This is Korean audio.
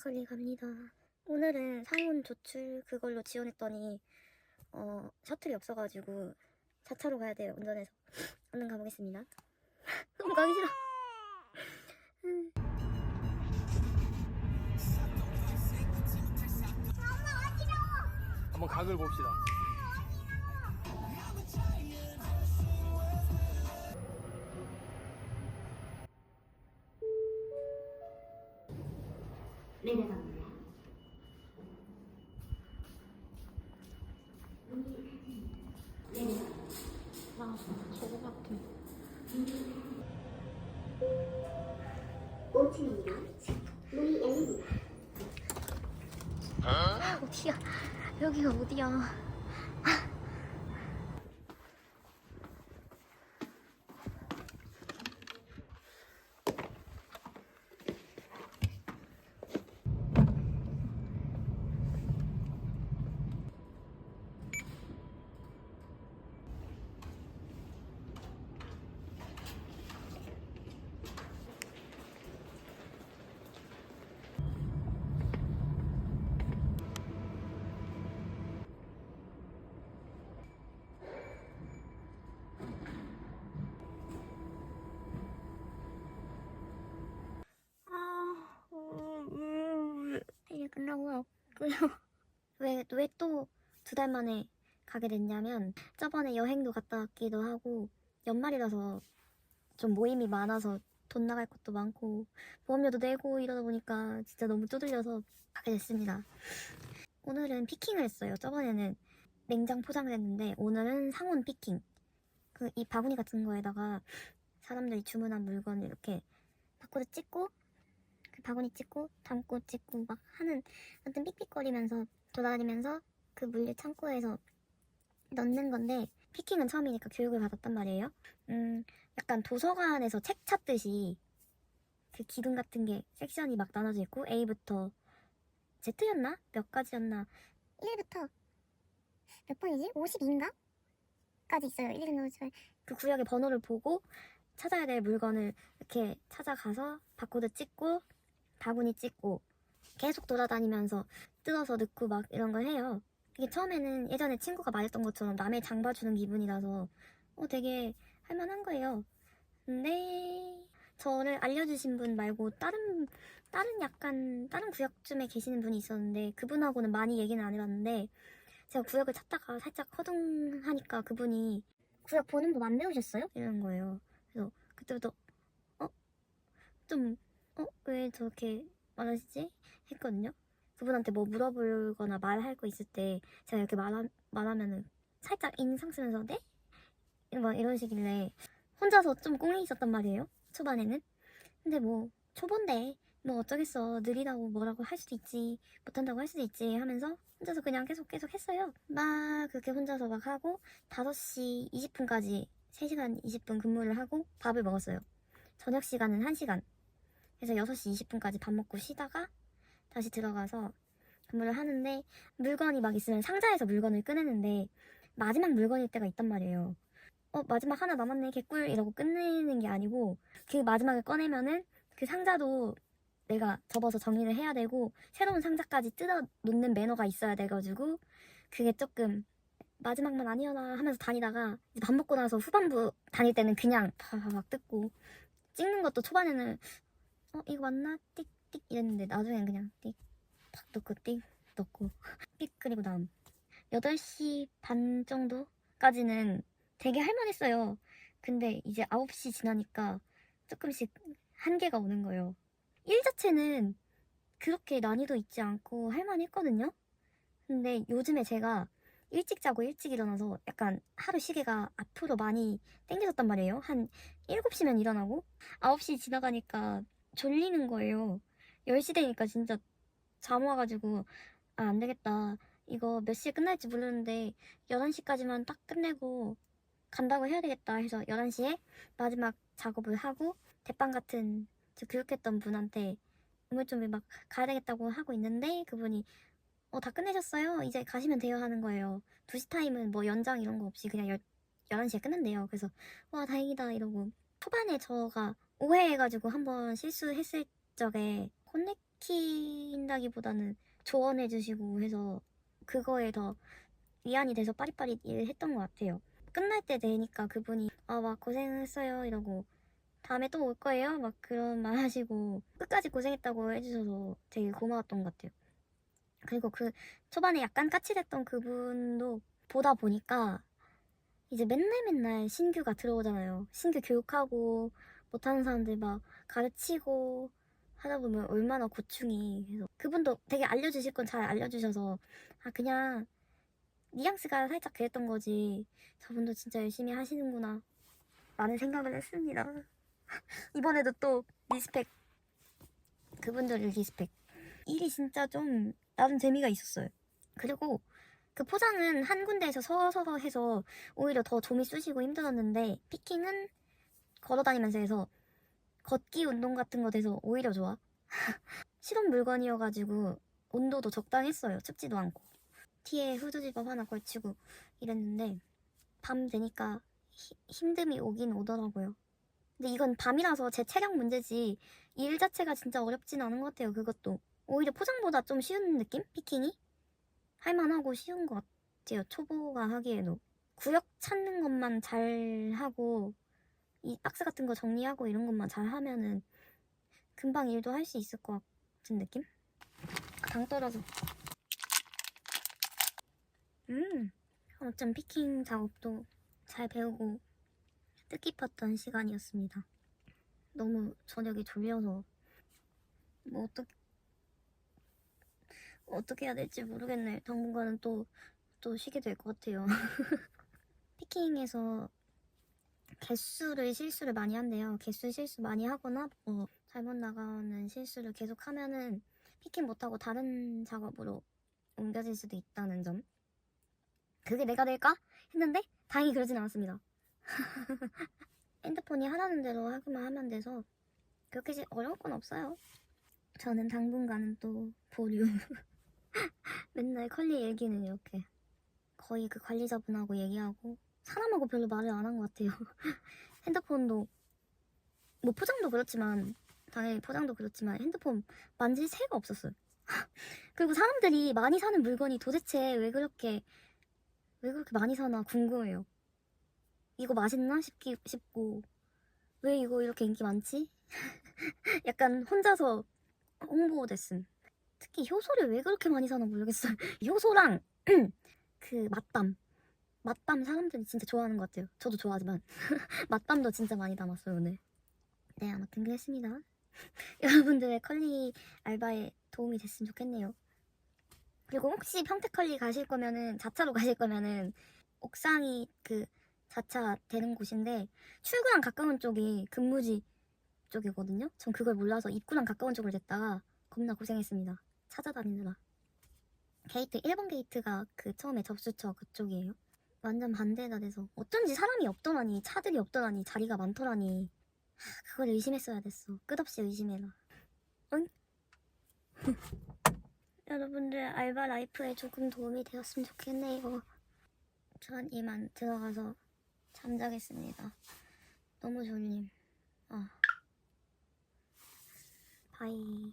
막걸리 갑니다. 오늘은 상온 조출 그걸로 지원했더니 어 셔틀이 없어가지고 자차로 가야 돼요. 운전해서 얼른 가보겠습니다. 너무 가기 싫어. 음. 한번 각을 봅시다. 내려갑니다. 아, 저거 같아. 5층입니다. 문이 열립니다. 어디야? 여기가 어디야? 아, 음, 이제 끝나고 왔고요. 왜, 왜 또 두 달 만에 가게 됐냐면, 저번에 여행도 갔다 왔기도 하고, 연말이라서 좀 모임이 많아서 돈 나갈 것도 많고, 보험료도 내고 이러다 보니까 진짜 너무 쪼들려서 가게 됐습니다. 오늘은 피킹을 했어요. 저번에는 냉장 포장을 했는데, 오늘은 상온 피킹. 그, 이 바구니 같은 거에다가 사람들이 주문한 물건을 이렇게 바코드 찍고 그 바구니 찍고 담고 찍고 막 하는 어떤 삑삑거리면서 돌아다니면서 그 물류 창고에서 넣는 건데 피킹은 처음이니까 교육을 받았단 말이에요. 음, 약간 도서관에서 책 찾듯이 그 기둥 같은 게 섹션이 막 나눠져 있고 A부터 Z였나? 몇 가지였나? 1부터 몇 번이지? 52인가? 까지 있어요. 1은 50. 그 구역의 번호를 보고 찾아야 될 물건을 이렇게 찾아가서 바코드 찍고 바구니 찍고 계속 돌아다니면서 뜯어서 넣고 막 이런 걸 해요. 이게 처음에는 예전에 친구가 말했던 것처럼 남의 장 봐주는 기분이라서 어 되게 할만한 거예요. 근데 저를 알려주신 분 말고 다른 다른 약간 다른 구역쯤에 계시는 분이 있었는데 그분하고는 많이 얘기는 안 해봤는데 제가 구역을 찾다가 살짝 허둥하니까 그분이 구역 보는 법 안 배우셨어요? 이러는 거예요. 그래서 그때부터 어? 좀 어? 왜 저렇게 말하시지? 했거든요. 그분한테 뭐 물어보거나 말할 거 있을 때 제가 이렇게 말하, 말하면은 살짝 인상 쓰면서 네? 막 이런 식이길래 혼자서 좀 꽁이 있었단 말이에요. 초반에는. 근데 뭐 초본데 뭐 어쩌겠어 느리다고 뭐라고 할 수도 있지 못한다고 할 수도 있지 하면서 혼자서 그냥 계속 계속 했어요. 막 그렇게 혼자서 막 하고 5시 20분까지 3시간 20분 근무를 하고 밥을 먹었어요. 저녁 시간은 1시간. 그래서 6시 20분까지 밥 먹고 쉬다가 다시 들어가서 근무를 하는데 물건이 막 있으면 상자에서 물건을 꺼내는데 마지막 물건일 때가 있단 말이에요. 어, 마지막 하나 남았네, 개꿀 이러고 끝내는 게 아니고 그 마지막에 꺼내면은 그 상자도 내가 접어서 정리를 해야 되고 새로운 상자까지 뜯어 놓는 매너가 있어야 돼가지고 그게 조금 마지막만 아니어나 하면서 다니다가 밥 먹고 나서 후반부 다닐 때는 그냥 막 뜯고 찍는 것도 초반에는 어 이거 맞나? 띡띡 이랬는데 나중엔 그냥 띡 탁 넣고 띡 넣고. 삑 그리고 다음. 8시 반 정도까지는 되게 할만했어요. 근데 이제 9시 지나니까 조금씩 한계가 오는 거예요. 일 자체는 그렇게 난이도 있지 않고 할만했거든요. 근데 요즘에 제가 일찍 자고 일찍 일어나서 약간 하루 시계가 앞으로 많이 땡겨졌단 말이에요. 한 7시면 일어나고 9시 지나가니까 졸리는 거예요. 10시 되니까 진짜 잠 와가지고 아, 안 되겠다. 이거 몇 시에 끝날지 모르는데 11시까지만 딱 끝내고 간다고 해야 되겠다 해서 11시에 마지막 작업을 하고 대빵 같은 저 교육했던 분한테 우물쭈물 막 가야 되겠다고 하고 있는데 그분이 어, 다 끝내셨어요? 이제 가시면 돼요 하는 거예요. 2시 타임은 뭐 연장 이런 거 없이 그냥 열, 11시에 끝낸대요. 그래서 와 다행이다 이러고 초반에 저가 오해해가지고 한번 실수했을 적에 혼내킨다기보다는 조언해주시고 해서 그거에 더 위안이 돼서 빠릿빠릿 일했던 것 같아요. 끝날 때 되니까 그분이 아 막 고생했어요 이러고 다음에 또 올 거예요 막 그런 말 하시고 끝까지 고생했다고 해주셔서 되게 고마웠던 것 같아요. 그리고 그 초반에 약간 까칠했던 그분도 보다 보니까 이제 맨날 맨날 신규가 들어오잖아요. 신규 교육하고 못하는 사람들 막 가르치고 하다 보면 얼마나 고충이. 그래서 그분도 되게 알려주실 건 잘 알려주셔서 아 그냥 뉘앙스가 살짝 그랬던 거지. 저분도 진짜 열심히 하시는구나. 라는 생각을 했습니다. 이번에도 또 리스펙. 그분들을 리스펙. 일이 진짜 좀 나름 재미가 있었어요. 그리고 그 포장은 한 군데에서 서서 해서 오히려 더 좀이 쑤시고 힘들었는데 피킹은 걸어다니면서 해서 걷기 운동 같은 거 돼서 오히려 좋아. 실험 물건이어가지고 온도도 적당했어요. 춥지도 않고. 티에 후드 집업 하나 걸치고 이랬는데 밤 되니까 히- 힘듦이 오긴 오더라고요. 근데 이건 밤이라서 제 체력 문제지 일 자체가 진짜 어렵진 않은 것 같아요. 그것도 오히려 포장보다 좀 쉬운 느낌? 피킹이? 할만하고 쉬운 것 같아요. 초보가 하기에도 구역 찾는 것만 잘 하고 이 박스 같은 거 정리하고 이런 것만 잘 하면은 금방 일도 할 수 있을 것 같은 느낌? 당 떨어져. 음, 어쩜 피킹 작업도 잘 배우고 뜻깊었던 시간이었습니다. 너무 저녁이 졸려서 뭐 어떻게 어떻게 해야 될지 모르겠네. 당분간은 또 또 쉬게 될 것 같아요. 피킹에서 개수를 실수를 많이 한대요. 개수 실수 많이 하거나 뭐 잘못 나가는 실수를 계속 하면은 피킹 못하고 다른 작업으로 옮겨질 수도 있다는 점. 그게 내가 될까? 했는데 다행히 그러진 않았습니다. 핸드폰이 하라는 대로 하기만 하면 돼서 그렇게 시- 어려울 건 없어요. 저는 당분간은 또 보류. 맨날 컬리 얘기는 이렇게 거의 그 관리자분하고 얘기하고 사람하고 별로 말을 안 한 것 같아요. 핸드폰도 뭐 포장도 그렇지만 당연히 포장도 그렇지만 핸드폰 만질 새가 없었어요. 그리고 사람들이 많이 사는 물건이 도대체 왜 그렇게 왜 그렇게 많이 사나 궁금해요. 이거 맛있나 싶기 싶고 왜 이거 이렇게 인기 많지? 약간 혼자서 홍보됐음. 특히 효소를 왜 그렇게 많이 사나 모르겠어요. 효소랑 그 맛밤. 맛밤 사람들이 진짜 좋아하는 것 같아요. 저도 좋아하지만 맛밤도 진짜 많이 담았어요 오늘. 네 아무튼 그랬습니다. 여러분들의 컬리 알바에 도움이 됐으면 좋겠네요. 그리고 혹시 평택컬리 가실 거면은 자차로 가실 거면은 옥상이 그 자차 되는 곳인데 출구랑 가까운 쪽이 근무지 쪽이거든요. 전 그걸 몰라서 입구랑 가까운 쪽을 냈다가 겁나 고생했습니다. 찾아다니느라. 게이트 1번 게이트가 그 처음에 접수처 그쪽이에요. 완전 반대가 돼서 어쩐지 사람이 없더라니 차들이 없더라니 자리가 많더라니. 하, 그걸 의심했어야 됐어. 끝없이 의심해라. 응? 여러분들 알바 라이프에 조금 도움이 되었으면 좋겠네요. 전 이만 들어가서 잠자겠습니다. 너무 졸림. 아. 바이